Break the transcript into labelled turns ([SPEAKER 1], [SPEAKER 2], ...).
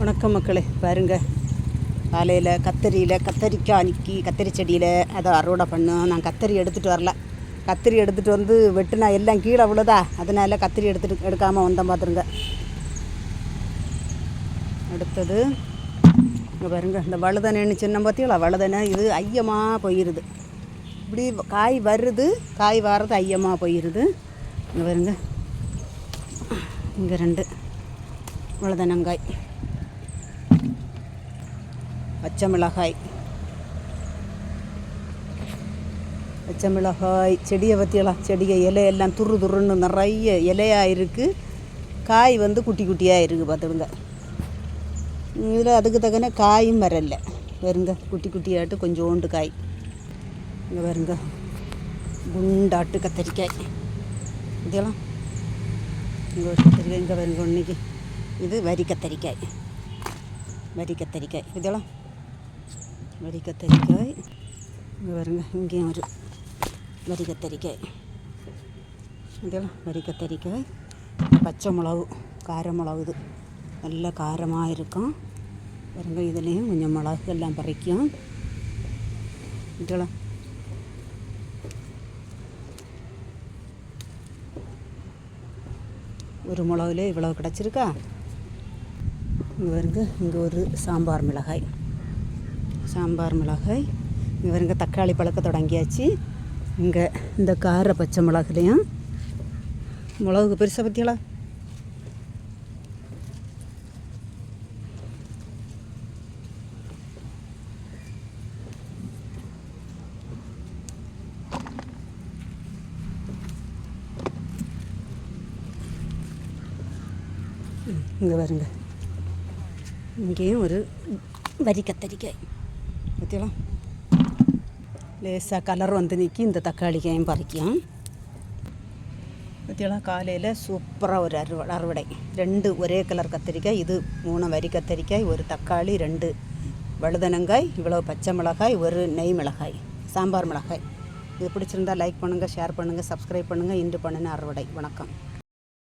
[SPEAKER 1] வணக்கம் மக்களே பாருங்க. காலையில் கத்தரியில் கத்தரிக்காய் நிற்கி கத்தரி செடியில் அதை அறுவடை பண்ணோம். நான் கத்தரி எடுத்துகிட்டு வரல. கத்திரி எடுத்துகிட்டு வந்து வெட்டுனா எல்லாம் கீழே விழுதா? அதனால் கத்திரி எடுத்துட்டு எடுக்காமல் வந்தேன் பார்த்துருங்க அடுத்தது இங்கே பாருங்க இந்த வழுதனைன்னு சின்ன பார்த்தீங்களா வழுதனை இது ஐயமாக போயிருது. இப்படி காய் வருது காய் வர்றது ஐயமாக போயிருது. இங்கே பாருங்க. இங்கே ரெண்டு வழுதனங்காய். பச்சை மிளகாய். பச்சை மிளகாய் செடியை பற்றியெல்லாம் செடியை இலையெல்லாம் துரு துருன்னு நிறைய இலையாக இருக்குது காய் வந்து குட்டி குட்டியாக இருக்குது பார்த்துடுங்க இதில் அதுக்கு தக்கன காயும் வரல. வருங்க குட்டி குட்டியாட்டு கொஞ்சோண்டு காய். இங்கே வருங்க குண்டாட்டு கத்தரிக்காய். இதெல்லாம் இங்கே ஒரு கத்தரிக்காய் இங்கே வருங்க இன்னைக்கு. இது வரி கத்தரிக்காய். வரி கத்தரிக்காய். இதெல்லாம் வரி கத்தரிக்காய் இங்கே வருங்க இங்கேயும் ஒரு வரி கத்தரிக்காய் இதெல்லாம் வரி கத்தரிக்காய் பச்சை மிளகு கார மிளகு இது. நல்ல காரமாக இருக்கும். பாருங்க இதுலேயும் கொஞ்சம் மிளகு எல்லாம் பறிக்கும். இதெல்லாம் ஒரு மிளகுலே இவ்வளோ கிடச்சிருக்கா? இங்கே வருங்க இங்கே ஒரு சாம்பார் மிளகாய். சாம்பார் மிளகாய். இங்கே வருங்க தக்காளி பழக்க தொடங்கியாச்சு. இங்கே இந்த கார பச்சை மிளகுலையும். மிளகு பெருசாக பற்றியலா இங்கே வருங்க இங்கேயும் ஒரு வரி கத்தரிக்காய். பற்றியலாம் லேசாக கலர் வந்து நிற்கி இந்த தக்காளிக்காயும் பறிக்கும் பற்றியெல்லாம் காலையில் சூப்பராக ஒரு அறுவடை அறுவடை ரெண்டு ஒரே கலர் கத்திரிக்காய் இது மூணு வரி கத்திரிக்காய் ஒரு தக்காளி ரெண்டு வழுதனங்காய் இவ்வளோ பச்சை மிளகாய் ஒரு நெய் மிளகாய் சாம்பார் மிளகாய் இது பிடிச்சிருந்தா லைக் பண்ணுங்கள் ஷேர் பண்ணுங்கள் சப்ஸ்கிரைப் பண்ணுங்கள் இன்று பண்ணின அறுவடை வணக்கம்